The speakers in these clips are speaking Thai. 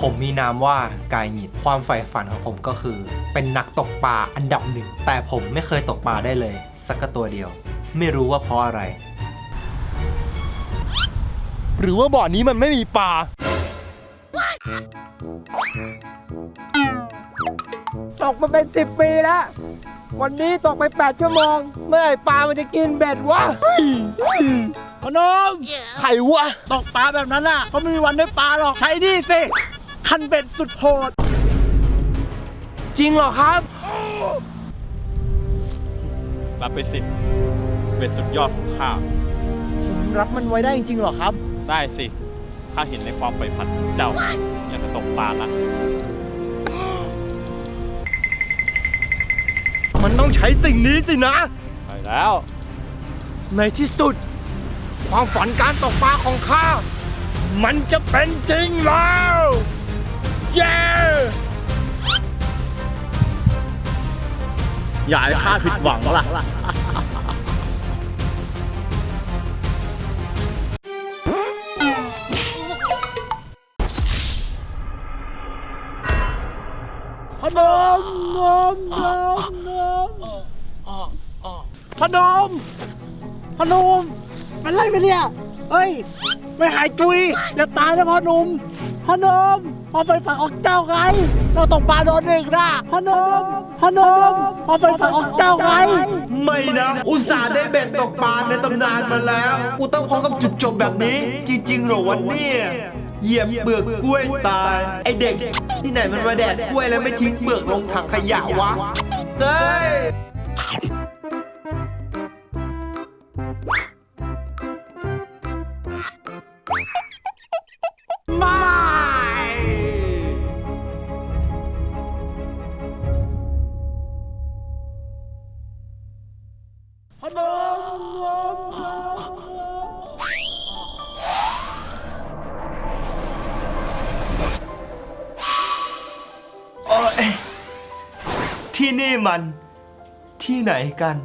ผมมีนามว่ากายหงิดความใฝ่ฝันของผมก็คือ เป็นนักตกปลาอันดับหนึ่ง แต่ผมไม่เคยตกปลาได้เลย สักกระตัวเดียว ไม่รู้ว่าเพราะอะไร หรือว่าบ่อนี้มันไม่มีปลาตกมาเป็นสิบปีแล้ว วันนี้ตกไป 8 ชั่วโมง เมื่อไหร่ปลามันจะกินเบ็ดวะพนมไข่วะ ตกปลาแบบนั้นน่ะเขาไม่มีวันได้ปลาหรอก ใช้นี่สิ คันเบ็ดสุดโหด จริงเหรอครับ รับไปสิเบ็ดสุดยอดของข้า ผมรับมันไว้ได้จริงๆเหรอครับ ได้สิ ข้าเห็นในความใฝ่ฝันของเจ้า อยากจะตกปลานะมันต้องใช้สิ่งนี้สินะ ไปแล้ว ในที่สุด ความฝันการตกปลาของข้า มันจะเป็นจริงแล้ว เย้อย่าให้ข้าผิดหวังล่ะพนมนมนมนมพนมพนมเป็นไรไปเนี่ย เฮ้ย ไม่หายจุยอย่าตายนะพ่อหนุ่ม พนมพอไฟฝันออกเจ้าไง เราตกปลาโดนหนึ่งนะพนมพนมพอไฟฝันออกเจ้าไง ไม่นะ อุตส่าห์ได้เบ็ดตกปลาในตำนานมาแล้ว กูต้องพร้อมกับจุดจบแบบนี้ จริงๆเหรอวันนี้เหยียบเปลือกกล้วยตาย ไอเด็ก ที่ไหนมันมาแดกกล้วยแล้วไม่ทิ้งเปลือกลงถังขยะวะเฮ้ย ที่นี่มัน ที่ไหนกัน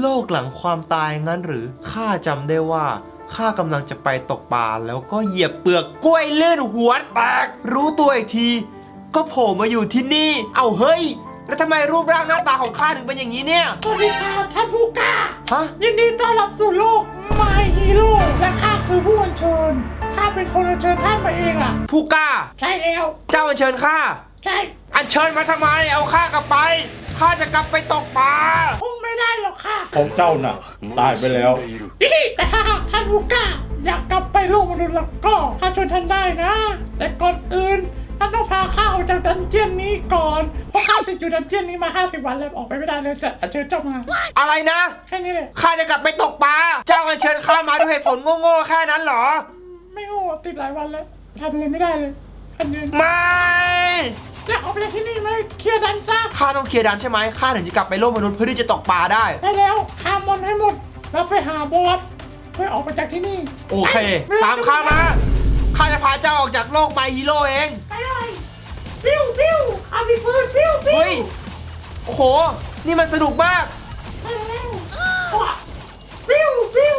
โลกหลังความตายงั้นหรือข้าจำได้ว่าข้ากำลังจะไปตกปลาแล้วก็เหยียบเปลือกกล้วยลื่นหัวแตกรู้ตัวอีกที ก็โผล่มาอยู่ที่นี่ เอาเฮ้ย แล้วทำไมรูปร่างหน้าตาของข้าถึงเป็นอย่างนี้เนี่ย สวัสดีครับท่านผู้กล้าฮะ ยินดีต้อนรับสู่โลก My Hero และข้าคือผู้อัญเชิญข้าเป็นคนอัญเชิญท่านมาเองล่ะ ผู้กล้า ใช่แล้ว เจ้าอัญเชิญข้า ใช่อัญเชิญมาทำไมเอาข้ากลับไปข้าจะกลับไปตกปลาคงไม่ได้หรอกค่ะของเจ้าน่ะ ตายไปแล้ว นี่แต่ถ้าหากท่านผู้กล้าอยากกลับไปโลกมนุษย์แล้วก็ข้าชวนท่านได้นะ แต่ก่อนอื่นท่านต้องพาข้าออกจากดันเจียนนี้ก่อน เพราะข้าติดอยู่ดันเจียนนี้มา 50 วันแล้วออกไปไม่ได้เลยจะอัญเชิญเจ้ามา อะไรนะแค่นี้เลยข้าจะกลับไปตกปลาเจ้าอัญเชิญข้ามาด้วยเหตุผลโง่ๆแค่นั้นเหรอ ไม่โง่ติดหลายวันแล้วทำอะไรไม่ได้เลยท่านเดินไม่ จะออกไปจากที่นี่ไหมเคลียร์ดันซะข้าต้องเคลียร์ดันใช่ไหมข้าถึงจะกลับไปโลกมนุษย์เพื่อที่จะตกปลาได้ ได้แล้วฆ่ามอนให้หมด แล้วไปหาบอสเพื่อออกไปจากที่นี่โอเคไปตามข้ามาข้าจะพาเจ้าออกจากโลกไมฮีโร่เองไปเลยปิ้วปิ้วอามีปืนปิ้วปิ้วเฮ้ยโอ้โห นี่มันสนุกมากไปแล้วว้าปิ้วปิ้ว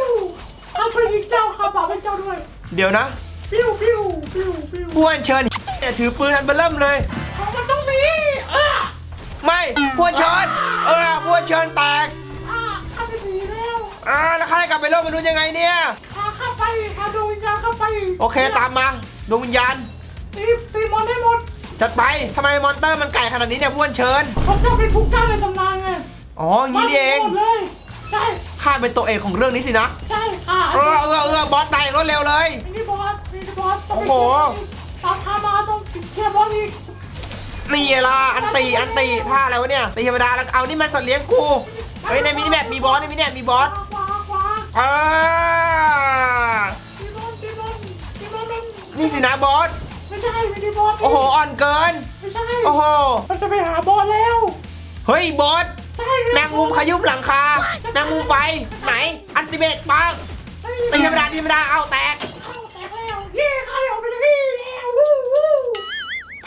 ข้าไปยิงเจ้าข้าบอกให้เจ้าด้วย เดี๋ยวนะปิ้วปิ้วปิ้วปิ้วผู้อัญเชิญเนี่ยถือปืนอันเบลเริ่มเลย ไม่ผู้อัญเชิญเออผู้อัญเชิญแตกอ่าข้าจะหนีแล้วอ่าแล้วข้าจะกลับไปโลกมนุษย์ยังไงเนี่ยข้าเข้าไปข้าโดนวิญญาณเข้าไปโอเคตามมาดวงวิญญาณตีตีมอนให้หมดจัดไปทำไมมอนเตอร์มันไก่ขนาดนี้เนี่ยผู้อัญเชิญเพราะเจ้าเป็นผู้กล้าในตำนานไงอ๋ออย่างนี้นี่เองหมดเลยใช่ข้าเป็นตัวเอกของเรื่องนี้สินะใช่ค่ะเออเออเออบอสตายรวดเร็วเลยมินิบอสมินิบอสต้องโอ้โหตามพามาต้องเคลียร์บอสอีก นี่ไงล่ะอันตีอันตีท่าอะไรวะเนี่ยตีธรรมดาแล้วเอานี่มันสัตว์เลี้ยงกูเฮ้ยในมินิแมปมีบอสในมินิแมปมีบอสขวาขวาเออตีบอสตีบอสตีบอสมันนี่สินะบอสไม่ใช่มินิบอสโอ้โหอ่อนเกินไม่ใช่โอ้โหมันจะไปหาบอสแล้วเฮ้ยบอสใช่แมงมุมขยุบหลังคาแมงมุมไฟไหนอันติเมตปังตีธรรมดาตีธรรมดาเอาแตกเข้าแตกแล้วเย่เข้าออกไป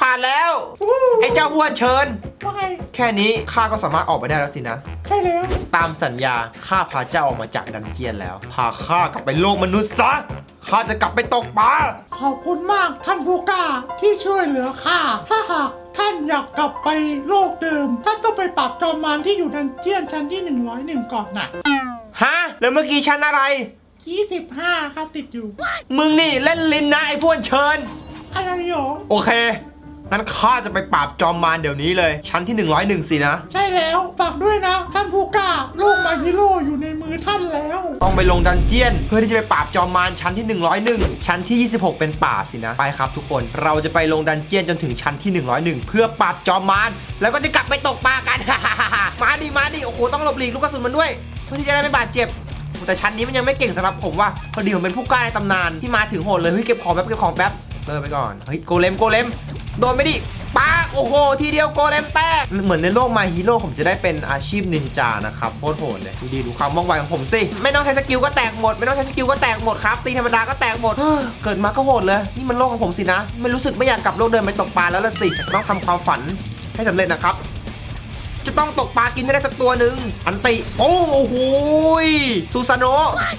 ผ่านแล้ววู้ไอ้เจ้าอ้วนเชิญ ว่าไงแค่นี้ข้าก็สามารถออกไปได้แล้วสินะ ใช่แล้วตามสัญญาข้าพาเจ้าออกมาจากดันเจียนแล้ว พาข้ากลับไปโลกมนุษย์ซะข้าจะกลับไปตกปลาขอบคุณมากท่านผู้กล้าที่ช่วยเหลือข้าถ้าหากท่านอยากกลับไปโลกเดิม ท่านต้องไปปราบจอมมารที่อยู่ดันเจียนชั้นที่ 101 ก่อนน่ะฮะแล้วเมื่อกี้ฉันอะไร 25ค่ะติดอยู่ มึงนี่เล่นลิ้นนะไอ้พวนเชิญ อะไรหรอ โอเค งั้นข้าจะไปปราบจอมมารเดี๋ยวนี้เลย ชั้นที่ 101 สินะ ใช่แล้วฝากด้วยนะ ท่านผู้กล้าโลกมาฮิโร่อยู่ในมือท่านแล้ว ต้องไปลงดันเจียน เพื่อที่จะไปปราบจอมมารชั้นที่ 101 ชั้นที่ 26 เป็นป่าสินะ ไปครับทุกคน เราจะไปลงดันเจียนจนถึงชั้นที่ 101 เพื่อปราบจอมมาร แล้วก็จะกลับไปตกปลากัน มาดิ มาดิ โอ้โห ต้องหลบหลีกลูกกระสุนมันด้วย เพื่อที่จะได้ไม่บาดเจ็บแต่ชั้นนี้มันยังไม่เก่งสำหรับผมว่าพอดีผมเป็นผู้กล้าในตำนานที่มาถึงโหดเลยเฮ้ยเก็บของแป๊บเก็บของแป๊บเลิกไปก่อนเฮ้ยโกเลมโกเลม โดนไปดิปาโอ้โห ทีเดียวโกเลมแตก เหมือนในโลกมาฮีโร่ผมจะได้เป็นอาชีพนินจานะครับโคตรโหดเลยดูดีดูความว่องไวของผมสิ ไม่ต้องใช้สกิลก็แตกหมด ไม่ต้องใช้สกิลก็แตกหมดครับ ตีธรรมดาก็แตกหมด เกิดมาก็โหดเลย นี่มันโลกของผมสินะ ไม่รู้สึกไม่อยากกลับโลกเดิมไปตกปลาแล้วละสิต้องทำความฝันให้สำเร็จนะครับ จะต้องตกปลากินได้สักตัวหนึ่งอันติ โอ้โหซูซานโน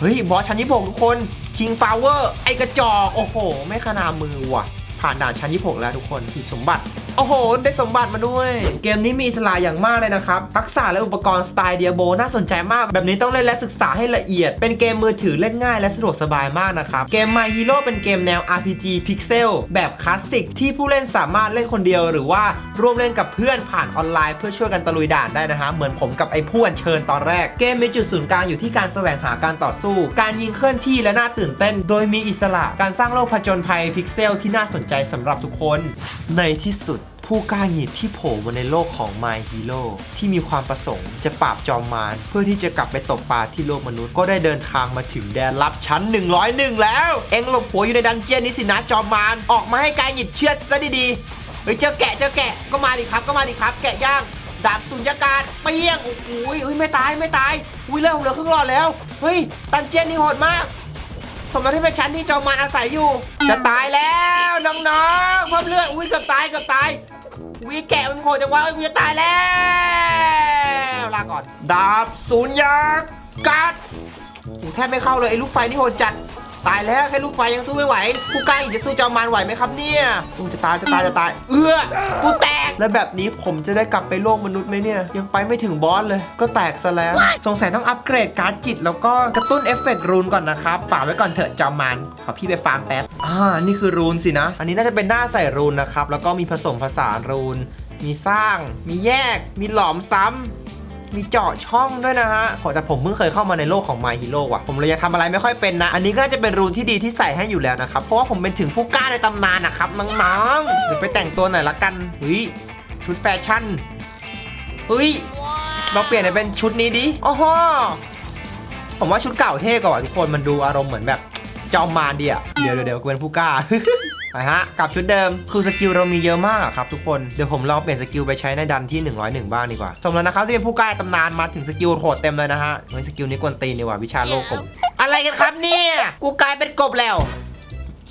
เฮ้ยบอสชั้นยี่หกทุกคนคิงฟาวเวอร์ไอกระจอกโอ้โห ไม่ขนามือว่ะ ผ่านด่านชั้นยี่หกแล้วทุกคนหีบสมบัติ โอ้โห ได้สมบัติมาด้วย เกมนี้มีอิสระอย่างมากเลยนะครับ ทักษะและอุปกรณ์สไตล์เดียโบน่าสนใจมาก แบบนี้ต้องเล่นและศึกษาให้ละเอียด เป็นเกมมือถือเล่นง่ายและสะดวกสบายมากนะครับ เกม My Hero เป็นเกมแนว RPG Pixel แบบคลาสสิกที่ผู้เล่นสามารถเล่นคนเดียว หรือว่าร่วมเล่นกับเพื่อนผ่านออนไลน์เพื่อช่วยกันตะลุยด่านได้นะฮะ เหมือนผมกับไอ้ผู้อัญเชิญตอนแรก เกมมีจุดศูนย์กลางอยู่ที่การแสวงหาการต่อสู้ การยิงเคลื่อนที่และน่าตื่นเต้น โดยมีอิสระ การสร้างโลกผจญภัยพิกเซลที่น่าสนใจสำหรับทุกคน ในที่สุดผู้กล้าหิดที่โผล่มาในโลกของ My Hero ที่มีความประสงค์จะปราบจอมมารเพื่อที่จะกลับไปตกปลาที่โลกมนุษย์ก็ได้เดินทางมาถึงแดนลับชั้น 101 แล้ว เอ็งหลบหัวอยู่ในดันเจียนนี้สินะจอมมารออกมาให้กายหิดเชือดซะดีๆเฮ้ยเจอแกะเจอแกะก็มาดิครับก็มาดิครับ แกะย่างดาบสุญญากาศเปี้ยงโอ้โหเฮ้ยไม่ตายไม่ตายอุ้ยเริ่มเหลือครึ่งหลอดแล้วเฮ้ยดันเจียนนี่โหดมาก สมแล้วที่เป็นชั้นที่จอมมันอาศัยอยู่ จะตายแล้วน้องๆเพิ่มเลือดอุ้ยเกือบตายเกือบตายวิแกะมันโหดจังวะเอ้กูจะตายแล้วลาก่อน ดาบศูนย์ยักษ์กัดแทบไม่เข้าเลยไอ้ลูกไฟนี่โหดจัด ตายแล้วแค่ลูกไฟยังสู้ไม่ไหวผู้กล้าอีกจะสู้จอมมารไหวไหมครับเนี่ยโอ้จะตายจะตายจะตาย เอื้อกูแตกแล้วแบบนี้ผมจะได้กลับไปโลกมนุษย์ไหมเนี่ย ยังไปไม่ถึงบอสเลย ก็แตกซะแล้ว สงสัยต้องอัปเกรดการ์ดจิต แล้วก็กระตุ้นเอฟเฟกต์รูนก่อนนะครับฝากไว้ก่อนเถอะจอมมารขอพี่ไปฟาร์มแป๊บอ่านี่คือรูนสินะ อันนี้น่าจะเป็นหน้าใส่รูนนะครับแล้วก็มีผสมผสานรูน มีสร้าง มีแยก มีหลอมซ้ำ มีเจาะช่องด้วยนะฮะโหแต่ผมเพิ่งเคยเข้ามาในโลกของ My Hero ว่ะ ผมเลยยังทำอะไรไม่ค่อยเป็นนะ อันนี้ก็น่าจะเป็นรูนที่ดีที่ใส่ให้อยู่แล้วนะครับ เพราะว่าผมเป็นถึงผู้กล้าในตำนานนะครับน้องๆเดี๋ยวไปแต่งตัวหน่อยละกันเฮ้ยชุดแฟชั่นเฮ้ยเราเปลี่ยนเป็นชุดนี้ดิอ๋อฮะผมว่าชุดเก่าเท่กว่าทุกคนมันดูอารมณ์เหมือนแบบจอมมารดีอะเดี๋ยวเดี๋ยวเดี๋ยวกูเป็นผู้กล้า ไปฮะกับชุดเดิมคือสกิลเรามีเยอะมากครับทุกคนเดี๋ยวผมลองเปลี่ยนสกิลไปใช้ในดันที่ 101 บ้างดีกว่า สมแล้วนะครับที่เป็นผู้กล้าตำนานมาถึงสกิลโหดเต็มเลยนะฮะเฮ้ยสกิลนี้กวนตีนดีกว่าวิชาโลกกบอะไรกันครับเนี่ยกูกลายเป็นกบแล้ว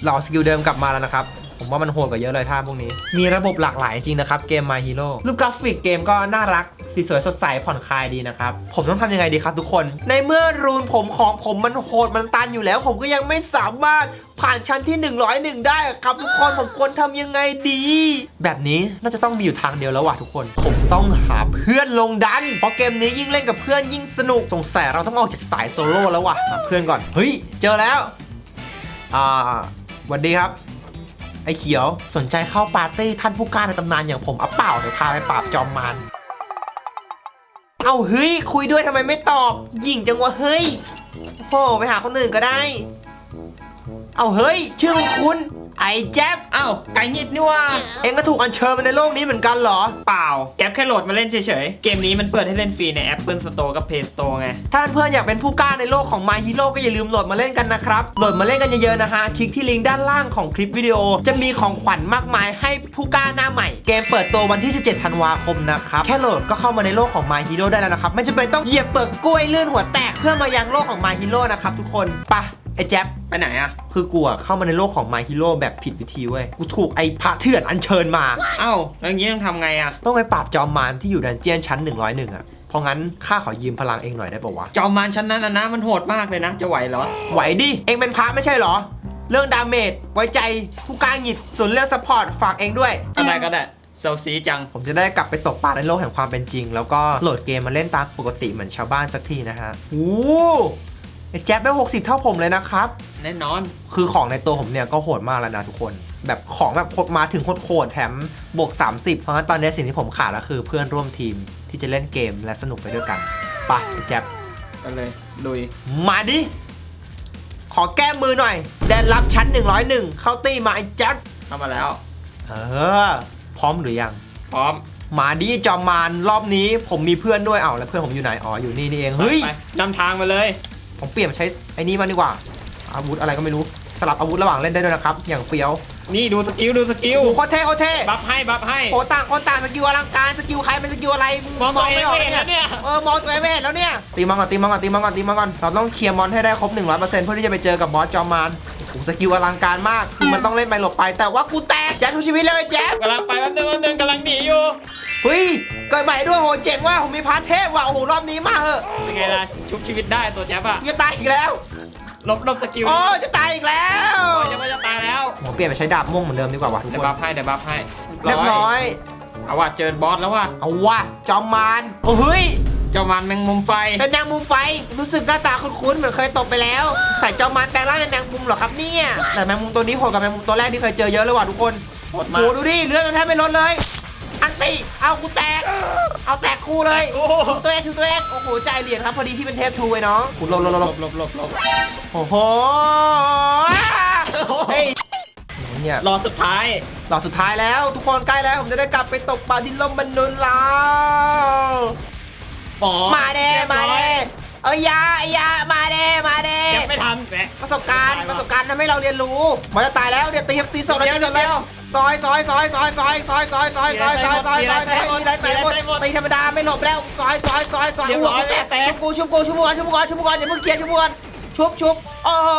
หล่อสกิลเดิมกลับมาแล้วนะครับ ผมว่ามันโหดกว่าเยอะเลยท่าพวกนี้ มีระบบหลากหลายจริงนะครับเกม My Hero รูปกราฟิกเกมก็น่ารักสีสวยสดใสผ่อนคลายดีนะครับ ผมต้องทำยังไงดีครับทุกคน ในเมื่อรูนผมของผมมันโหดมันตันอยู่แล้ว ผมก็ยังไม่สามารถผ่านชั้นที่ 101 ได้ครับทุกคนผมควรทำยังไงดี แบบนี้น่าจะต้องมีอยู่ทางเดียวแล้วว่ะทุกคน ผมต้องหาเพื่อนลงดัน เพราะเกมนี้ยิ่งเล่นกับเพื่อนยิ่งสนุกสงสัยเราต้องออกจากสายโซโล่แล้วว่ะหาเพื่อนก่อนเฮ้ยเจอแล้วอ่าสวัสดีครับ อ้เขียว สนใจเข้าปาร์ตี้ท่านผู้กล้าในตำนานอย่างผมอัปเปล่าเดี๋ยวพาไปปราบจอมมันเอาเฮ้ย คุยด้วยทำไมไม่ตอบหยิ่งจังวะเฮ้ยโอ้ไปหาคนอื่นก็ได้ เอาเฮ้ย ชื่อของคุณไอ้แจ๊บอ้าวไก่งิดนี่ว่า เองก็ถูกอัญเชิญมาในโลกนี้เหมือนกันเหรอ เปล่า แก๊ปแค่โหลดมาเล่นเฉยๆ เกมนี้มันเปิดให้เล่นฟรีใน Apple Store กับ Play Store ไง ถ้าเพื่อนๆอยากเป็นผู้กล้าในโลกของ My Hero ก็อย่าลืมโหลดมาเล่นกันนะครับ โหลดมาเล่นกันเยอะๆนะฮะ คลิกที่ลิงก์ด้านล่างของคลิปวิดีโอ จะมีของขวัญมากมายให้ผู้กล้าหน้าใหม่ เกมเปิดตัววันที่ 17 ธันวาคมนะครับ แค่โหลดก็เข้ามาในโลกของ My Hero ได้แล้วนะครับ ไม่จำเป็นต้องเหยียบเปลือกกล้วยลื่นหัวแตกเพื่อมายังโลกของ My Hero นะครับทุกคนไปะ ไอ้แจ๊บไปไหนอะคือกูอะเข้ามาในโลกของ My Hero แบบผิดวิธีเว้ย กูถูกไอ้พระเถื่อนอัญเชิญมา เอ้าแล้วอย่างนี้ต้องทำไงอะต้องไปปราบจอมมารที่อยู่ดันเจียนชั้น 101อะเพราะงั้นข้าขอยืมพลังเองหน่อยได้ปะวะ จอมมารชั้นนั้นนะนะมันโหดมากเลยนะ จะไหวเหรอ ไหวดิ เองเป็นพระไม่ใช่เหรอ เรื่องดาเมจไว้ใจผู้กล้าหงิดส่วนเรื่องซัพพอร์ตฝากเองด้วยก็ได้ก็ได้เซลซีจัง ผมจะได้กลับไปตกปลาในโลกแห่งความเป็นจริง แล้วก็โหลดเกมมาเล่นตามปกติเหมือนชาวบ้านสักทีนะฮะโอ้ ไอ้แจ๊บได้60 เท่าผมเลยนะครับ แน่นอน คือของในตัวผมเนี่ยก็โหดมากแล้วนะทุกคน แบบของแบบโคตรมาถึงโคตรๆแถมบวก 30 เพราะฉะนั้นตอนนี้สิ่งที่ผมขาดก็คือเพื่อนร่วมทีมที่จะเล่นเกมและสนุกไปด้วยกันไปไอ้แจ๊บไปเลยลุย มาดิ ขอแก้มือหน่อย แดนรับชั้น 101 เข้าตี้มาไอ้แจ๊บเข้ามาแล้ว เออ พร้อมหรือยัง พร้อม มาดิจอมมารรอบนี้ผมมีเพื่อนด้วยเอ้าแล้วเพื่อนผมอยู่ไหนอ๋ออยู่นี่นี่เองเฮ้ยไปนำทางมาเลย ผมเปลี่ยนมาใช้ไอ้นี่มางดีกว่า อาวุธอะไรก็ไม่รู้สลับอาวุธระหว่างเล่นได้ด้วยนะครับ อย่างเฟี้ยวนี่ดูสกิลดูสกิลโอ้โหโคตรเท่โคตรเท่บัฟให้บัฟให้ โอ้ต่างคนต่างสกิลอลังการสกิลใครเป็นสกิลอะไรมองตัวเองไม่ออกไม่เห็นแล้วเนี่ย เออมองตัวเองไม่เห็นแล้วเนี่ยตีมังก่อนตีมังก่อนตีมังก่อนตีมังก่อนเราต้องเคลียร์มอนให้ได้ครบ100%เพื่อที่จะไปเจอกับบอสจอมมารโอ้โหสกิลอลังการมากคือมันต้องเล่นไปหลบไปแต่ว่ากูแตก แจ๊คทุกชีวิตเลยแจ๊คกำลังไปแป๊บนึงแป๊บนึงกำลังหนีอยู่เฮ้ยเกิดใหม่ด้วยโหเจ๋งว่ะผมมีพาร์ทเทพว่ะโอ้โหรอบนี้มากเหอะเป็นไงล่ะชุบชีวิตได้ตัวแจ๊บอะกูจะตายอีกแล้วลบลบสกิลโอ้จะตายอีกแล้วโอ้ยจะไม่จะตายแล้วผมเปลี่ยนไปใช้ดาบม่วงเหมือนเดิมดีกว่าว่ะทุกเดี๋ยควบันฟให้เดี๋ยวบัฟให้เรียบร้อยเอาว่ะเจอบอสแล้วว่ะเอาว่ะจอมมารโอ้เฮ้ย เจ้ามันแมงมุมไฟ เป็นแมงมุมไฟ รู้สึกหน้าตาคุ้นๆเหมือนเคยตกไปแล้ว ใส่จอมมารแปลงร่างเป็นแมงมุมเหรอครับเนี่ย แต่แมงมุมตัวนี้โหดกับแมงมุมตัวแรกที่เคยเจอเยอะเลยว่ะทุกคนโหดโหมากดูดิเลือดมันแทบไม่ลดเลย อันติเอากูแตก เอาแตกคู่เลยโอ้โหชูตัวเองชูตัวเองโอ้โหจ่ายเหรียญครับพอดีพี่เป็นเทพทูไอ้น้องกูลบลบลลบบลบลบลบโอ้โหเฮ้ยเนี่ย รอสุดท้ายหลอดสุดท้ายแล้วทุกคนใกล้แล้วผมจะได้กลับไปตกปลาที่ลมบรรนุนแล้ว หมอมาเด้มาเด้เอ้ยยาไอ้ยามาเด้มาเด้เก็บไม่ทันแหมประสบการณ์ประสบการณ์ทำให้เราเรียนรู้มันจะตายแล้วเดี๋ยวตีตีสดเลยเดี๋ยวตีสดเลยเดี๋ยวซอยซอยซอยซอยซอยซอยซอยซอยซอยซอยซอยซอยซอยมีอะไรใส่หมดมีอะไรใส่หมดตีธรรมดาไม่หลบแล้วซอยซอยซอยซอยเรียบร้อยหัวกูแตกแตกชุบกูชุบกูชุบกูก่อนชุบกูก่อนชุบกูก่อนอย่าเพิ่งเคลียร์ชุบกูก่อนชุบชุบโอ้โห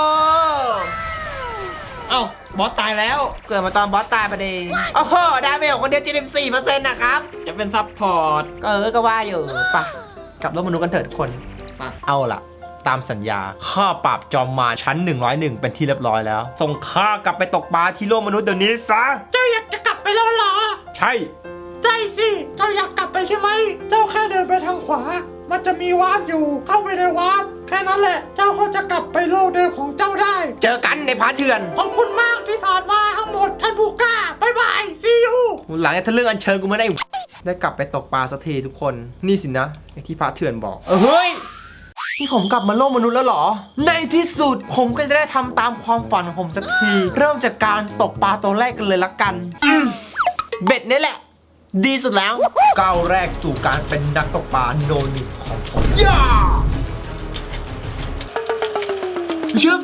เอ้าบอสตายแล้ว เกิดมาตอนบอสตายประเด็นโอ้โหดาเมจของคนเดียว74%นะครับ จะเป็นซับพอร์ตก็เออก็ว่าอยู่ปะ กลับโลกมนุษย์กันเถิดทุกคนมาเอาล่ะ ตามสัญญาข้าปราบจอมมารชั้น 101 เป็นที่เรียบร้อยแล้ว ส่งข้ากลับไปตกปลาที่โลกมนุษย์เดี๋ยวนี้ซะ เจ้าอยากจะกลับไปแล้วเหรอ ใช่ได้สิ เจ้าอยากกลับไปใช่ไหม เจ้าแค่เดินไปทางขวา มันจะมีวาร์ปอยู่ เข้าไปในวาร์ปแค่นั้นแหละ เจ้าก็จะกลับไปโลกเดิมของเจ้าได้ เจอกันในพาร์ทเถื่อน ขอบคุณมากที่ผ่านมาทั้งหมดท่านผู้กล้า บ๊ายบาย see you หลังจากทะลึ่งอันเชิญกูไม่ได้ ได้กลับไปตกปลาสักทีทุกคน นี่สินะไอ้ที่พระเถื่อนบอก เออเฮ้ยนี่ผมกลับมาโลกมนุษย์แล้วเหรอ ในที่สุดผมก็จะได้ทำตามความฝันของผมสักที เริ่มจากการตกปลาตัวแรกกันเลยละกันอืมเบ็ดนี่แหละ ดีสุดแล้วก้าวแรกสู่การเป็นนักตกปลาโนหนึ่งของผมย่าชึบ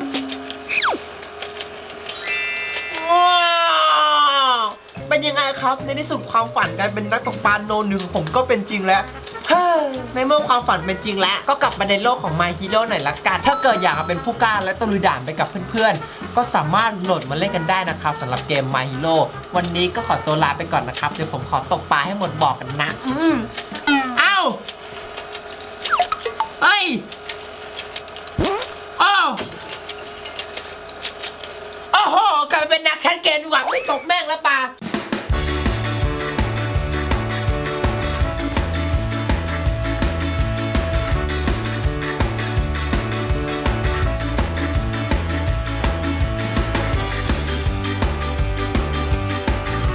ครับ ในที่สุดความฝันการเป็นนักตกปลาโนหนึ่งของผมก็เป็นจริงแล้วเฮ้ยในเมื่อความฝันเป็นจริงแล้ว ก็กลับมาในโลกของ My Hero หน่อยละกัน ถ้าเกิดอยากเป็นผู้กล้าและตะลุยด่านไปกับเพื่อนๆ ก็สามารถโหลดมาเล่นกันได้นะครับสำหรับเกม My Hero วันนี้ก็ขอตัวลาไปก่อนนะครับ เดี๋ยวผมขอตกปลาให้หมดบอกกันนะ อืมอ้าวเฮ้ยอ้าวโอ้โหกลับไปเป็นนักแคสเกมดีกว่าไม่ตกแม่